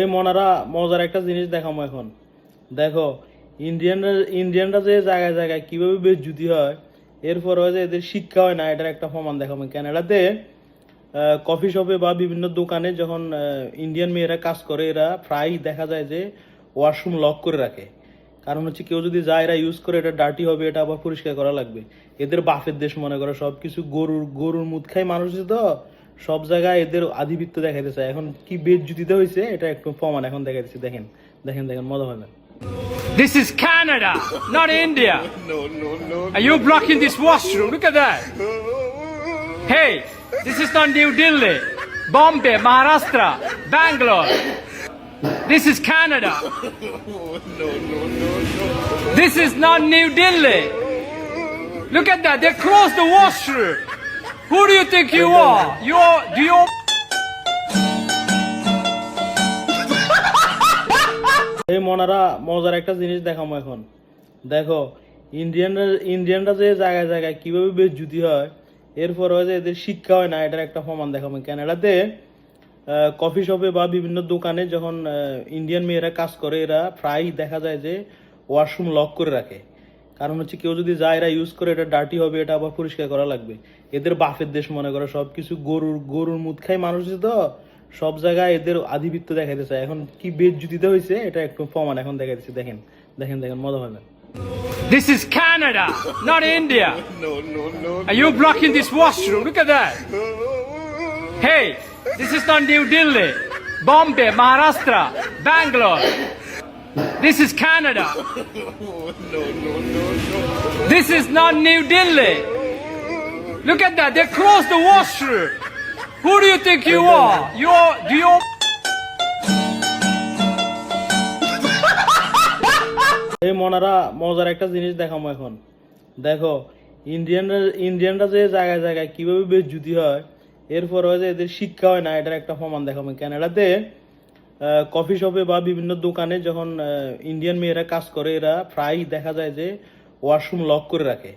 এই মনারা মজার একটা জিনিস দেখামো এখন। দেখো ইন্ডিয়ানরা ইন্ডিয়ানরা যে জায়গায় জায়গায় কীভাবে বেজ্জুতি হয়, এরপর হয় যে এদের শিক্ষা হয় না, এটার একটা প্রমাণ দেখাবো ক্যানাডাতে কফি শপে বা বিভিন্ন দোকানে যখন ইন্ডিয়ান মেয়েরা কাজ করে, এরা প্রায় দেখা যায় যে ওয়াশরুম লক করে রাখে। কারণ হচ্ছে কেউ যদি যায়, এরা ইউজ করে, এটা ডার্টি হবে, এটা আবার পরিষ্কার করা লাগবে। এদের বাফের দেশ মনে করে সব কিছু গরুর গরুর মুদ খাই মানুষ তো। সব জায়গায় এদের আধিপত্য দেখাইতে চায় এখন কি বেদ জুতিতে হয়েছে এটা একটু প্রমাণ এখন দেখাইতেছি দেখেন দেখেন দেখেন মজা হবে This is Canada, not India. No, no, no. Are you blocking this washroom? Look at that. Hey, this is not New Delhi, Bombay, Maharashtra, Bangalore. This is Canada. No, no, no, no. This is not New Delhi. Look at that. They closed the washroom. Who do you think you are? You are, do you এই মনারা মজার একটা জিনিস দেখামো এখন। দেখো ইন্ডিয়ানরা ইন্ডিয়ানরা যে জায়গায় জায়গায় কীভাবে বেজ্জুতি হয় এরপর হয় যে এদের শিক্ষা হয় না এটার একটা প্রমাণ দেখাবো ক্যানাডাতে কফি শপে বা বিভিন্ন দোকানে যখন ইন্ডিয়ান মেয়েরা কাজ করে এরা প্রায় দেখা যায় যে ওয়াশরুম লক করে রাখে। কারণ হচ্ছে কেউ যদি যায় এরা ইউজ করে এটা ডার্টি হবে এটা আবার পরিষ্কার করা লাগবে এদের বাফের দেশ মনে করে সব কিছু গরুর গরুর মুদ খাই মানুষ তো সব জায়গায় এদের আধিপত্য দেখাইতে চায় এখন কি বেদ জুতিতে হয়েছে এটা একটু প্রমাণ এখন দেখাইতেছি দেখেন দেখেন দেখেন মজা হবে This is Canada, not India. No, no, no. Are you blocking this washroom? Look at that. Hey, this is not New Delhi, Bombay, Maharashtra, Bangalore. This is Canada. No, no, no, no. This is not New Delhi. Look at that. They closed the washroom. Who do you think you are? You are, do you এই মনারা মজার একটা জিনিস দেখামো এখন দেখো ইন্ডিয়ানরা ইন্ডিয়ানরা যে জায়গায় জায়গায় কীভাবে বেজ্জুতি হয় এরপর হয় যে এদের শিক্ষা হয় না এটার একটা প্রমাণ দেখাবো ক্যানাডাতে কফি শপে বা বিভিন্ন দোকানে যখন ইন্ডিয়ান মেয়েরা কাজ করে এরা প্রায় দেখা যায় যে ওয়াশরুম লক করে রাখে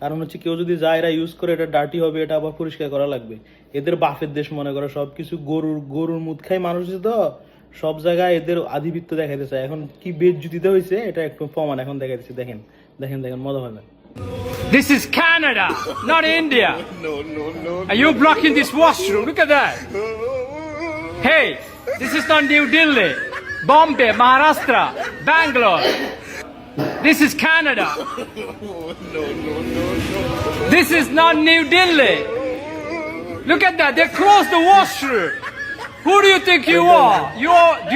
কারণ হচ্ছে কেউ যদি যায় এরা ইউজ করে এটা ডার্টি হবে এটা আবার পরিষ্কার করা লাগবে এদের বাফের দেশ মনে করে সব কিছু গরুর গরুর মুদ খাই মানুষ তো সব জায়গায় এদের আধিপত্য দেখাইতে চায় এখন কি বেদ জুতিতে হয়েছে এটা একটু প্রমাণ এখন দেখাইতেছি দেখেন দেখেন দেখেন মজা হবে This is Canada, not India. No, no, no. Are you blocking this washroom? Look at that. Hey, this is not New Delhi, Bombay, Maharashtra, Bangalore. This is Canada. This is not New Delhi. Look at that. They closed the washroom. Who do you think you are? You are. Do